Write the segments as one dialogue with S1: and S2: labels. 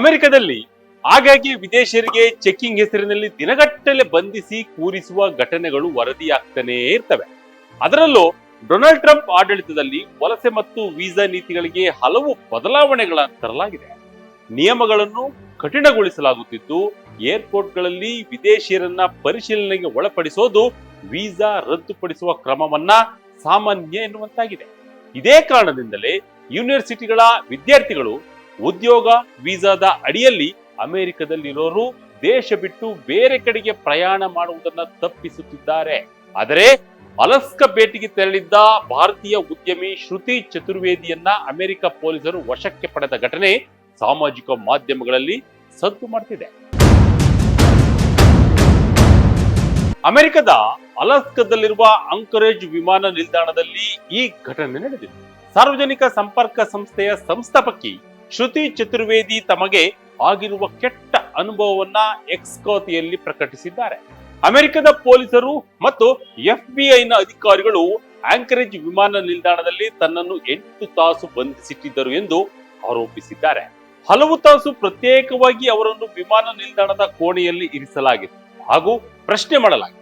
S1: ಅಮೆರಿಕದಲ್ಲಿ ಹಾಗಾಗಿ ವಿದೇಶಿಯರಿಗೆ ಚೆಕ್ಕಿಂಗ್ ಹೆಸರಿನಲ್ಲಿ ದಿನಗಟ್ಟಲೆ ಬಂಧಿಸಿ ಕೂರಿಸುವ ಘಟನೆಗಳು ವರದಿಯಾಗ್ತಾನೇ ಇರ್ತವೆ. ಅದರಲ್ಲೂ ಡೊನಾಲ್ಡ್ ಟ್ರಂಪ್ ಆಡಳಿತದಲ್ಲಿ ವಲಸೆ ಮತ್ತು ವೀಸಾ ನೀತಿಗಳಿಗೆ ಹಲವು ಬದಲಾವಣೆಗಳನ್ನು ತರಲಾಗಿದೆ. ನಿಯಮಗಳನ್ನು ಕಠಿಣಗೊಳಿಸಲಾಗುತ್ತಿದ್ದು, ಏರ್ಪೋರ್ಟ್ಗಳಲ್ಲಿ ವಿದೇಶಿಯರನ್ನ ಪರಿಶೀಲನೆಗೆ ಒಳಪಡಿಸೋದು ವೀಸಾ ರದ್ದುಪಡಿಸುವ ಕ್ರಮವನ್ನ ಸಾಮಾನ್ಯ ಎನ್ನುವಂತಾಗಿದೆ. ಇದೇ ಕಾರಣದಿಂದಲೇ ಯೂನಿವರ್ಸಿಟಿಗಳ ವಿದ್ಯಾರ್ಥಿಗಳು ಉದ್ಯೋಗ, ವೀಸಾದ ಅಡಿಯಲ್ಲಿ ಅಮೆರಿಕದಲ್ಲಿರೋರು ದೇಶ ಬಿಟ್ಟು ಬೇರೆ ಕಡೆಗೆ ಪ್ರಯಾಣ ಮಾಡುವುದನ್ನ ತಪ್ಪಿಸುತ್ತಿದ್ದಾರೆ. ಆದರೆ ಅಲಸ್ಕ ಭೇಟಿಗೆ ತೆರಳಿದ್ದ ಭಾರತೀಯ ಉದ್ಯಮಿ ಶ್ರುತಿ ಚತುರ್ವೇದಿಯನ್ನ ಅಮೆರಿಕ ಪೊಲೀಸರು ವಶಕ್ಕೆ ಪಡೆದ ಘಟನೆ ಸಾಮಾಜಿಕ ಮಾಧ್ಯಮಗಳಲ್ಲಿ ಸದ್ದು ಮಾಡ್ತಿದೆ. ಅಮೆರಿಕದ ಅಲಸ್ಕದಲ್ಲಿರುವ ಅಂಕರೇಜ್ ವಿಮಾನ ನಿಲ್ದಾಣದಲ್ಲಿ ಈ ಘಟನೆ ನಡೆದಿದೆ. ಸಾರ್ವಜನಿಕ ಸಂಪರ್ಕ ಸಂಸ್ಥೆಯ ಸಂಸ್ಥಾಪಕಿ ಶ್ರುತಿ ಚತುರ್ವೇದಿ ತಮಗೆ ಆಗಿರುವ ಕೆಟ್ಟ ಅನುಭವವನ್ನ ಎಕ್ಸ್ ಕೋತಿಯಲ್ಲಿ ಪ್ರಕಟಿಸಿದ್ದಾರೆ. ಅಮೆರಿಕದ ಪೊಲೀಸರು ಮತ್ತು ಎಫ್ನ ಅಧಿಕಾರಿಗಳು ಆಂಕರೇಜ್ ವಿಮಾನ ನಿಲ್ದಾಣದಲ್ಲಿ ತನ್ನನ್ನು ಎಂಟು ತಾಸು ಬಂಧಿಸಿಟ್ಟಿದ್ದರು ಎಂದು ಆರೋಪಿಸಿದ್ದಾರೆ. ಹಲವು ತಾಸು ಪ್ರತ್ಯೇಕವಾಗಿ ಅವರನ್ನು ವಿಮಾನ ನಿಲ್ದಾಣದ ಕೋಣೆಯಲ್ಲಿ ಇರಿಸಲಾಗಿತ್ತು ಹಾಗೂ ಪ್ರಶ್ನೆ ಮಾಡಲಾಗಿದೆ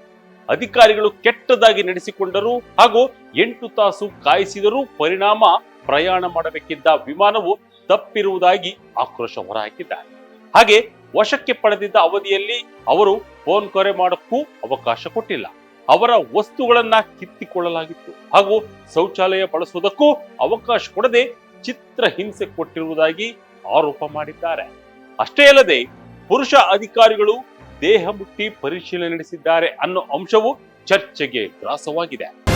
S1: ಅಧಿಕಾರಿಗಳು ಕೆಟ್ಟದಾಗಿ ನಡೆಸಿಕೊಂಡರು ಹಾಗೂ ಎಂಟು ತಾಸು ಕಾಯಿಸಿದರೂ ಪರಿಣಾಮ ಪ್ರಯಾಣ ಮಾಡಬೇಕಿದ್ದ ವಿಮಾನವು ತಪ್ಪಿರುವುದಾಗಿ ಆಕ್ರೋಶ ಹೊರಹಾಕಿದ್ದಾರೆ. ಹಾಗೆ ವಶಕ್ಕೆ ಪಡೆದಿದ್ದ ಅವಧಿಯಲ್ಲಿ ಅವರು ಫೋನ್ ಕರೆ ಮಾಡೋಕ್ಕೂ ಅವಕಾಶ ಕೊಟ್ಟಿಲ್ಲ. ಅವರ ವಸ್ತುಗಳನ್ನ ಕಿತ್ತಿಕೊಳ್ಳಲಾಗಿತ್ತು. ಹಾಗೂ ಶೌಚಾಲಯ ಬಳಸುವುದಕ್ಕೂ ಅವಕಾಶ ಕೊಡದೆ ಚಿತ್ರ ಹಿಂಸೆ ಕೊಟ್ಟಿರುವುದಾಗಿ ಆರೋಪ ಮಾಡಿದ್ದಾರೆ. ಅಷ್ಟೇ ಅಲ್ಲದೆ ಪುರುಷ ಅಧಿಕಾರಿಗಳು ದೇಹ ಮುಟ್ಟಿ ಪರಿಶೀಲನೆ ನಡೆಸಿದ್ದಾರೆ ಅನ್ನೋ ಅಂಶವು ಚರ್ಚೆಗೆ ಗ್ರಾಸವಾಗಿದೆ.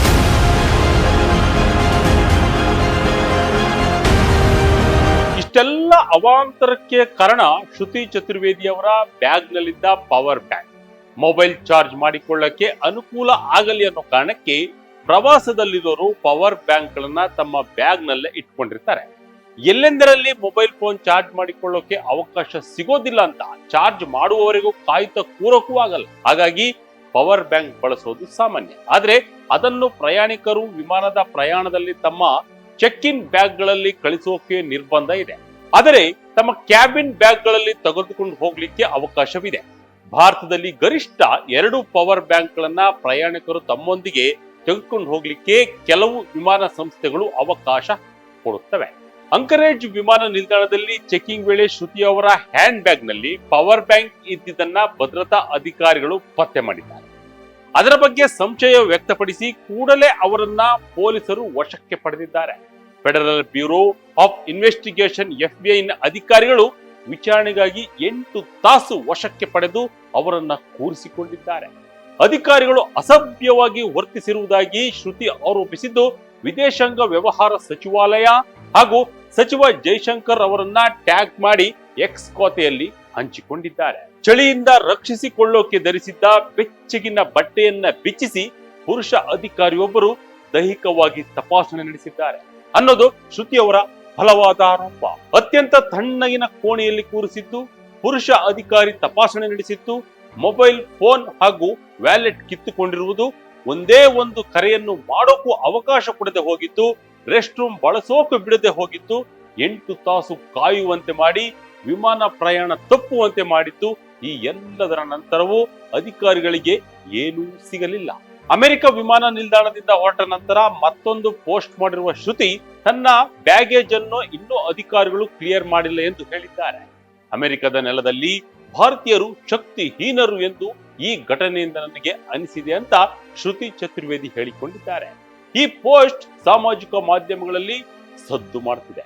S1: ಇಷ್ಟೆಲ್ಲ ಅವಾಂತರಕ್ಕೆ ಕಾರಣ ಶ್ರುತಿ ಚತುರ್ವೇದಿ ಅವರ ಬ್ಯಾಗ್ನಲ್ಲಿದ್ದ ಪವರ್ ಬ್ಯಾಂಕ್ ಮೊಬೈಲ್ ಚಾರ್ಜ್ ಮಾಡಿಕೊಳ್ಳಕ್ಕೆ ಅನುಕೂಲ ಆಗಲಿ ಅನ್ನೋ ಕಾರಣಕ್ಕೆ ಪ್ರವಾಸದಲ್ಲಿರೋರು ಪವರ್ ಬ್ಯಾಂಕ್ ಗಳನ್ನ ತಮ್ಮ ಬ್ಯಾಗ್ನಲ್ಲೇ ಇಟ್ಕೊಂಡಿರ್ತಾರೆ. ಎಲ್ಲೆಂದರಲ್ಲಿ ಮೊಬೈಲ್ ಫೋನ್ ಚಾರ್ಜ್ ಮಾಡಿಕೊಳ್ಳೋಕೆ ಅವಕಾಶ ಸಿಗೋದಿಲ್ಲ ಅಂತ ಚಾರ್ಜ್ ಮಾಡುವವರೆಗೂ ಕಾಯ್ತಾ ಕೂರಕ್ಕೂ ಆಗಲ್ಲ. ಹಾಗಾಗಿ ಪವರ್ ಬ್ಯಾಂಕ್ ಬಳಸೋದು ಸಾಮಾನ್ಯ. ಆದ್ರೆ ಅದನ್ನು ಪ್ರಯಾಣಿಕರು ವಿಮಾನದ ಪ್ರಯಾಣದಲ್ಲಿ ತಮ್ಮ ಚೆಕ್ ಇನ್ ಬ್ಯಾಗ್ಗಳಲ್ಲಿ ಕಳಿಸೋಕೆ ನಿರ್ಬಂಧ ಇದೆ. ಆದರೆ ತಮ್ಮ ಕ್ಯಾಬಿನ್ ಬ್ಯಾಗ್ಗಳಲ್ಲಿ ತೆಗೆದುಕೊಂಡು ಹೋಗ್ಲಿಕ್ಕೆ ಅವಕಾಶವಿದೆ. ಭಾರತದಲ್ಲಿ ಗರಿಷ್ಠ ಎರಡು ಪವರ್ ಬ್ಯಾಂಕ್ಗಳನ್ನ ಪ್ರಯಾಣಿಕರು ತಮ್ಮೊಂದಿಗೆ ತೆಗೆದುಕೊಂಡು ಹೋಗ್ಲಿಕ್ಕೆ ಕೆಲವು ವಿಮಾನ ಸಂಸ್ಥೆಗಳು ಅವಕಾಶ ಕೊಡುತ್ತವೆ. ಅಂಕರೇಜ್ ವಿಮಾನ ನಿಲ್ದಾಣದಲ್ಲಿ ಚೆಕಿಂಗ್ ವೇಳೆ ಶ್ರುತಿ ಅವರ ಹ್ಯಾಂಡ್ ಬ್ಯಾಗ್ನಲ್ಲಿ ಪವರ್ ಬ್ಯಾಂಕ್ ಇದ್ದಿದ್ದನ್ನ ಭದ್ರತಾ ಅಧಿಕಾರಿಗಳು ಪತ್ತೆ ಮಾಡಿದ್ದಾರೆ. ಅದರ ಬಗ್ಗೆ ಸಂಶಯ ವ್ಯಕ್ತಪಡಿಸಿ ಕೂಡಲೇ ಅವರನ್ನ ಪೊಲೀಸರು ವಶಕ್ಕೆ ಪಡೆದಿದ್ದಾರೆ. ಫೆಡರಲ್ ಬ್ಯೂರೋ ಆಫ್ ಇನ್ವೆಸ್ಟಿಗೇಷನ್ ಎಫ್ಬಿಐನ ಅಧಿಕಾರಿಗಳು ವಿಚಾರಣೆಗಾಗಿ ಎಂಟು ತಾಸು ವಶಕ್ಕೆ ಪಡೆದು ಅವರನ್ನ ಕೂರಿಸಿಕೊಂಡಿದ್ದಾರೆ. ಅಧಿಕಾರಿಗಳು ಅಸಭ್ಯವಾಗಿ ವರ್ತಿಸಿರುವುದಾಗಿ ಶ್ರುತಿ ಆರೋಪಿಸಿದ್ದು, ವಿದೇಶಾಂಗ ವ್ಯವಹಾರ ಸಚಿವಾಲಯ ಹಾಗೂ ಸಚಿವ ಜೈಶಂಕರ್ ಅವರನ್ನ ಟ್ಯಾಗ್ ಮಾಡಿ ಎಕ್ಸ್ ಖಾತೆಯಲ್ಲಿ ಹಂಚಿಕೊಂಡಿದ್ದಾರೆ. ಚಳಿಯಿಂದ ರಕ್ಷಿಸಿಕೊಳ್ಳೋಕೆ ಧರಿಸಿದ್ದ ಬೆಚ್ಚಗಿನ ಬಟ್ಟೆಯನ್ನ ಬಿಚ್ಚಿಸಿ ಪುರುಷ ಅಧಿಕಾರಿಯೊಬ್ಬರು ದೈಹಿಕವಾಗಿ ತಪಾಸಣೆ ನಡೆಸಿದ್ದಾರೆ. ಅನ್ನೋದು ಶ್ರುತಿಯವರ ಬಲವಾದ ಆರೋಪ ಅತ್ಯಂತ ತಣ್ಣಗಿನ ಕೋಣೆಯಲ್ಲಿ ಕೂರಿಸಿದ್ದು, ಪುರುಷ ಅಧಿಕಾರಿ ತಪಾಸಣೆ ನಡೆಸಿತ್ತು ಮೊಬೈಲ್ ಫೋನ್ ಹಾಗೂ ವ್ಯಾಲೆಟ್ ಕಿತ್ತುಕೊಂಡಿರುವುದು, ಒಂದೇ ಒಂದು ಕರೆಯನ್ನು ಮಾಡೋಕ್ಕೂ ಅವಕಾಶ ಕೊಡದೆ ಹೋಗಿತ್ತು ರೆಸ್ಟ್ ರೂಮ್ ಬಳಸೋಕೆ ಬಿಡದೆ ಹೋಗಿತ್ತು ಎಂಟು ತಾಸು ಕಾಯುವಂತೆ ಮಾಡಿ, ವಿಮಾನ ಪ್ರಯಾಣ ತಪ್ಪುವಂತೆ ಮಾಡಿತ್ತು ಈ ಎಲ್ಲದರ ನಂತರವೂ ಅಧಿಕಾರಿಗಳಿಗೆ ಏನೂ ಸಿಗಲಿಲ್ಲ. ಅಮೆರಿಕ ವಿಮಾನ ನಿಲ್ದಾಣದಿಂದ ಹೊರಟ ನಂತರ ಮತ್ತೊಂದು ಪೋಸ್ಟ್ ಮಾಡಿರುವ ಶ್ರುತಿ ತನ್ನ ಬ್ಯಾಗೇಜ್ ಅನ್ನು ಇನ್ನೂ ಅಧಿಕಾರಿಗಳು ಕ್ಲಿಯರ್ ಮಾಡಿಲ್ಲ ಎಂದು ಹೇಳಿದ್ದಾರೆ. ಅಮೆರಿಕದ ನೆಲದಲ್ಲಿ ಭಾರತೀಯರು ಶಕ್ತಿಹೀನರು ಎಂದು ಈ ಘಟನೆಯಿಂದ ನನಗೆ ಅನಿಸಿದೆ ಅಂತ ಶ್ರುತಿ ಚತುರ್ವೇದಿ ಹೇಳಿಕೊಂಡಿದ್ದಾರೆ. ಈ ಪೋಸ್ಟ್ ಸಾಮಾಜಿಕ ಮಾಧ್ಯಮಗಳಲ್ಲಿ ಸದ್ದು ಮಾಡ್ತಿದೆ.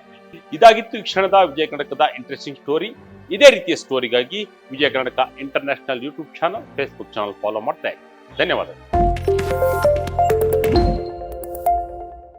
S1: ಇದಾಗಿತ್ತು ಈ ಕ್ಷಣದ ವಿಜಯ ಕರ್ನಾಟಕದ ಇಂಟ್ರೆಸ್ಟಿಂಗ್ ಸ್ಟೋರಿ ಇದೇ ರೀತಿಯ ಸ್ಟೋರಿಗಾಗಿ Vijaya Karnataka international YouTube channel Facebook channel follow ಮಾಡ್ತಾ ಇರಿ ಧನ್ಯವಾದಗಳು